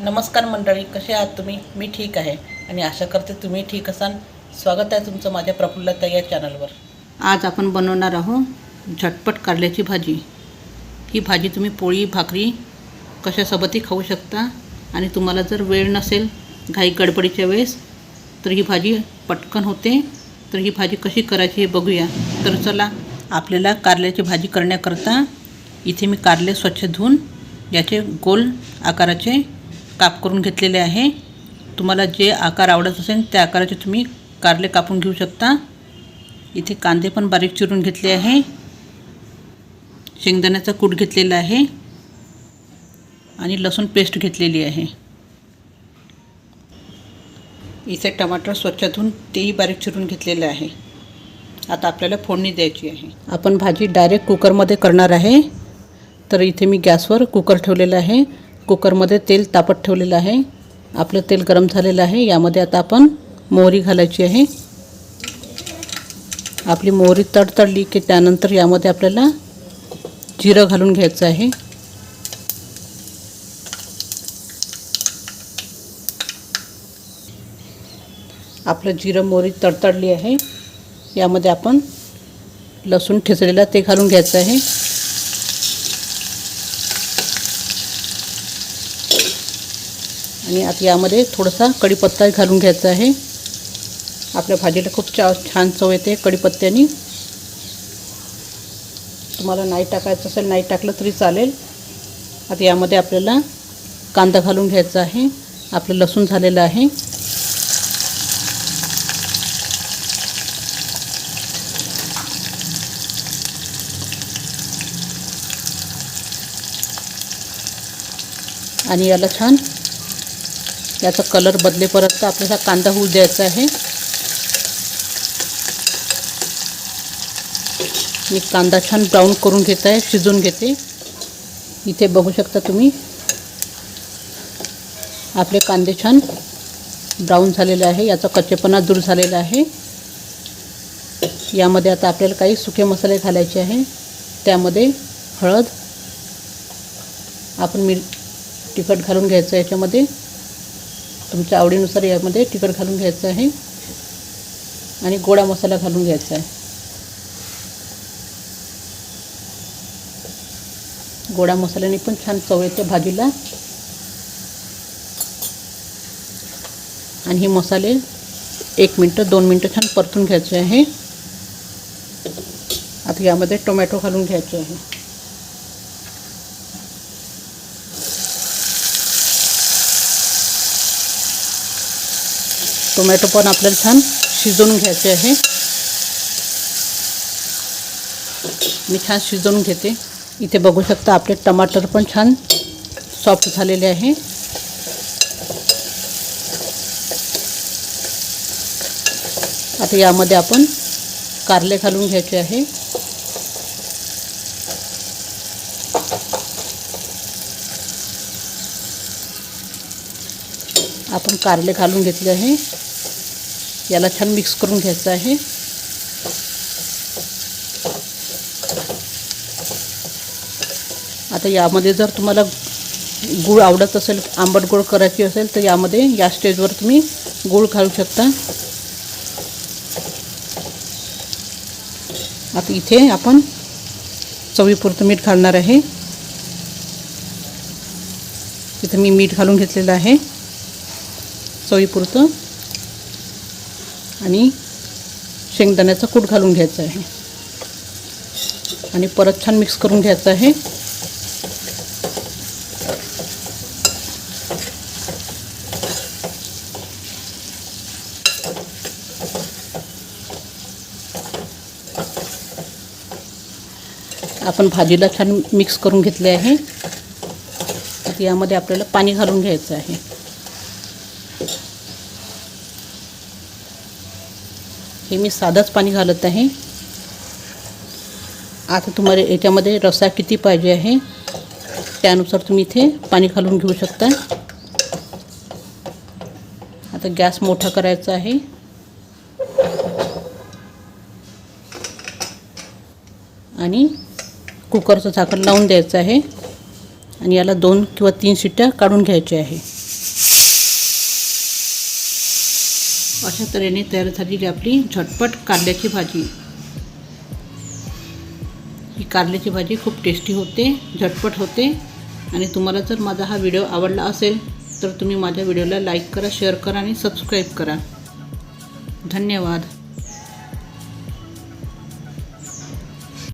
नमस्कार मंडळी कसे आहात तुम्ही? मी ठीक आहे आणि आशा करते तुम्ही ठीक असाल. स्वागत आहे तुमचं माझ्या प्रफुल्लता या चॅनलवर. आज आपण बनवणार आहोत झटपट कारल्याची भाजी. ही भाजी तुम्ही पोळी भाकरी कशासोबतही खाऊ शकता आणि तुम्हाला जर वेळ नसेल घाई गडबडीच्या वेळेस तर ही भाजी पटकन होते. तर ही भाजी कशी करायची हे बघूया. तर चला आपल्याला कारल्याची भाजी करण्याकरता इथे मी कारले स्वच्छ धुवून याचे गोल आकाराचे काप करून घेतलेले आहे. तुम्हाला जे आकार आवडत असेल त्या आकाराचे तुम्ही कारले कापून घेऊ शकता. इथे कांदे पण बारीक चिरून घेतले आहे. शेंगदाण्याचा कूट घेतलेला आहे. आणि लसूण पेस्ट घेतलेली आहे. इथे टमाटर स्वच्छ धुवून तेही बारीक चिरून घेतलेलं आहे. आता आपल्याला फोडणी द्यायची आहे. आपण भाजी डायरेक्ट कुकरमध्ये करणार आहे. तर इथे मी गॅसवर कुकर ठेवलेलं आहे. कुकरमध्ये तेल तापत ठेवलेलं आहे. आपलं तेल गरम झालेलं आहे. यामध्ये आता आपण मोहरी घालायची आहे. आपली मोहरी तडतडली की त्यानंतर यामध्ये आपल्याला जिरं घालून घ्यायचं आहे. आपलं जिरं मोहरी तडतडली आहे. यामध्ये आपण लसूण ठेचलेला ते घालून घ्यायचं आहे. आणि आता यामध्ये थोडासा कढीपत्ता घालून घ्यायचा आहे. आपल्या भाजीला खूप चा छान चव येते कढीपत्त्याने. तुम्हाला नाही टाकायचं असेल नाही टाकलं तरी चालेल. आता यामध्ये आपल्याला कांदा घालून घ्यायचा आहे. आपलं लसूण झालेलं आहे. आणि याला छान याचा कलर बदलेपर्यंत आपल्याला कांदा होऊ द्यायचा आहे. मी कांदा छान ब्राऊन करून घेत आहे शिजून घेते. इथे बघू शकता तुम्ही आपले कांदे छान ब्राऊन झालेले आहे याचा कच्चेपणा दूर झालेला आहे. यामध्ये आता आपल्याला काही सुके मसाले घालायचे आहे. त्यामध्ये हळद आपण मीठ तिखट घालून घ्यायचं याच्यामध्ये. तुमच्या आवडीनुसार यामध्ये तिखट घालून घ्यायचं आहे. आणि गोडा मसाला घालून घ्यायचा आहे. गोडा मसाल्याने पण छान चव येते भाजीला. आणि हे मसाले एक मिनटं दोन मिनटं छान परतून घ्यायचे आहे. आता यामध्ये टोमॅटो घालून घ्यायचे आहे. टोमॅटो पण आपल्याला छान शिजवून घ्यायचे आहे. मी छान शिजवून घेते. इथे बघू शकता आपले टमाटर पण छान सॉफ्ट झालेले आहे. आता यामध्ये आपण कारले घालून घ्यायचे आहे. आपण कारले घालून घेतले आहे. याला छान मिक्स करून घ्यायचं आहे. आता यामध्ये जर तुम्हाला गूळ आवडत असेल आंबट गूळ करायची असेल तर यामध्ये या स्टेजवर तुम्ही गूळ घालू शकता. आता इथे आपण चवीपुरतं मीठ घालणार आहे. इथे मी मीठ घालून घेतलेलं आहे. चवीपुरतं आणि शेंगदाण्याचा कूट घालून घ्यायचा आहे. आणि परत छान मिक्स करून घ्यायचं आहे. आपण भाजीला छान मिक्स करून घेतले आहे. यामध्ये आपल्याला पाणी घालून घ्यायचं आहे. हे मी साधंच पाणी घालत आहे. आता तुम्हाला याच्यामध्ये रसा किती पाहिजे आहे त्यानुसार तुम्ही इथे पाणी घालून घेऊ शकता. आता गॅस मोठा करायचा आहे. आणि कुकरचं झाकण लावून द्यायचं आहे. आणि याला दोन किंवा तीन शिट्ट्या काढून घ्यायच्या आहे. अशा तऱ्हेने तयार झालेली आपली झटपट कारल्याची भाजी. ही कारल्याची भाजी खूप टेस्टी होते झटपट होते आणि तुम्हाला जर माझा हा व्हिडिओ आवडला असेल तर तुम्ही माझ्या व्हिडिओला लाईक करा शेअर करा आणि सबस्क्राईब करा. धन्यवाद.